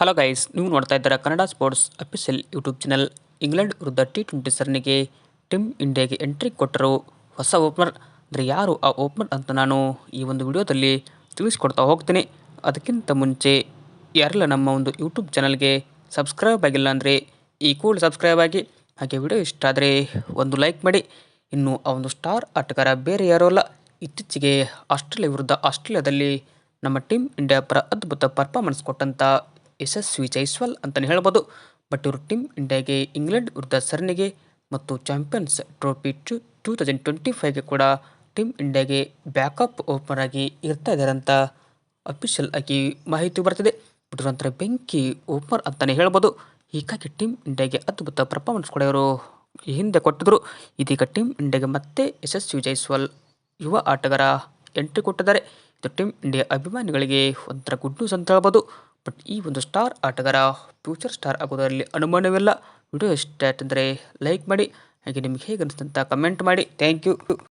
Hello guys ನೀವು ನೋಡ್ತಾ ಇದ್ದೀರಾ Kannada sports official YouTube channel England ವಿರುದ್ಧ ಟಿ ಟ್ವೆಂಟಿ ಸರಣಿಗೆ ಟೀಮ್ ಇಂಡಿಯಾಗೆ ಎಂಟ್ರಿ ಕೊಟ್ಟರು. ಹೊಸ ಓಪನರ್ ಅಂದರೆ ಯಾರು ಆ ಓಪನರ್ ಅಂತ ನಾನು ಈ ಒಂದು ವಿಡಿಯೋದಲ್ಲಿ ತಿಳಿಸ್ಕೊಡ್ತಾ ಹೋಗ್ತೀನಿ. ಅದಕ್ಕಿಂತ ಮುಂಚೆ, ಯಾರೆಲ್ಲ ನಮ್ಮ ಒಂದು ಯೂಟ್ಯೂಬ್ ಚಾನಲ್ಗೆ ಸಬ್ಸ್ಕ್ರೈಬ್ ಆಗಿಲ್ಲ ಅಂದರೆ ಈ ಕೂಡ ಸಬ್ಸ್ಕ್ರೈಬ್ ಆಗಿ, ಹಾಗೆ ವಿಡಿಯೋ ಇಷ್ಟ ಆದರೆ ಒಂದು ಲೈಕ್ ಮಾಡಿ. ಇನ್ನು ಆ ಒಂದು ಸ್ಟಾರ್ ಆಟಗಾರ ಬೇರೆ ಯಾರೂ ಅಲ್ಲ. ಇತ್ತೀಚೆಗೆ ಆಸ್ಟ್ರೇಲಿಯಾ ವಿರುದ್ಧ ಆಸ್ಟ್ರೇಲಿಯಾದಲ್ಲಿ ನಮ್ಮ ಟೀಮ್ ಇಂಡಿಯಾ ಪರ ಅದ್ಭುತ ಪರ್ಫಾರ್ಮೆನ್ಸ್ ಕೊಟ್ಟಂಥ ಯಶಸ್ವಿ ಜೈಸ್ವಾಲ್ ಅಂತಲೇ ಹೇಳ್ಬೋದು. ಬಟ್ ಇವರು ಟೀಮ್ ಇಂಡಿಯಾಗೆ ಇಂಗ್ಲೆಂಡ್ ವಿರುದ್ಧ ಸರಣಿಗೆ ಮತ್ತು champions trophy two two thousand twenty ಫೈವ್ಗೆ ಕೂಡ ಟೀಮ್ ಇಂಡಿಯಾಗೆ ಬ್ಯಾಕಪ್ ಓಪನರ್ ಆಗಿ ಇರ್ತಾ ಇದ್ದಾರೆ ಅಂತ ಅಫಿಷಿಯಲ್ ಆಗಿ ಮಾಹಿತಿ ಬರ್ತಿದೆ. ಬಟ್ ನಂತರ ಬೆಂಕಿ ಓಪನರ್ ಅಂತಲೇ ಹೇಳ್ಬೋದು. ಹೀಗಾಗಿ ಟೀಮ್ ಇಂಡಿಯಾಗೆ ಅದ್ಭುತ ಪರ್ಫಾರ್ಮೆನ್ಸ್ ಕೂಡ ಇವರು ಹಿಂದೆ ಕೊಟ್ಟಿದ್ರು. ಇದೀಗ ಟೀಮ್ ಇಂಡಿಯಾಗೆ ಮತ್ತೆ ಯಶಸ್ವಿ ಜೈಸ್ವಾಲ್ ಯುವ ಆಟಗಾರ ಎಂಟ್ರಿ ಕೊಟ್ಟಿದ್ದಾರೆ. ಇದು ಟೀಮ್ ಇಂಡಿಯಾ ಅಭಿಮಾನಿಗಳಿಗೆ ಒಂಥರ ಗುಡ್ ನ್ಯೂಸ್ ಅಂತ ಹೇಳ್ಬೋದು. ಬಟ್ ಈ ಒಂದು ಸ್ಟಾರ್ ಆಟಗಾರ ಫ್ಯೂಚರ್ ಸ್ಟಾರ್ ಆಗೋದರಲ್ಲಿ ಅನುಮಾನವಿಲ್ಲ. ವಿಡಿಯೋ ಇಷ್ಟ ಆಯ್ತಂದರೆ ಲೈಕ್ ಮಾಡಿ, ಹಾಗೆ ನಿಮಗೆ ಹೇಗೆ ಅನಿಸ್ತಂತ ಕಮೆಂಟ್ ಮಾಡಿ. Thank you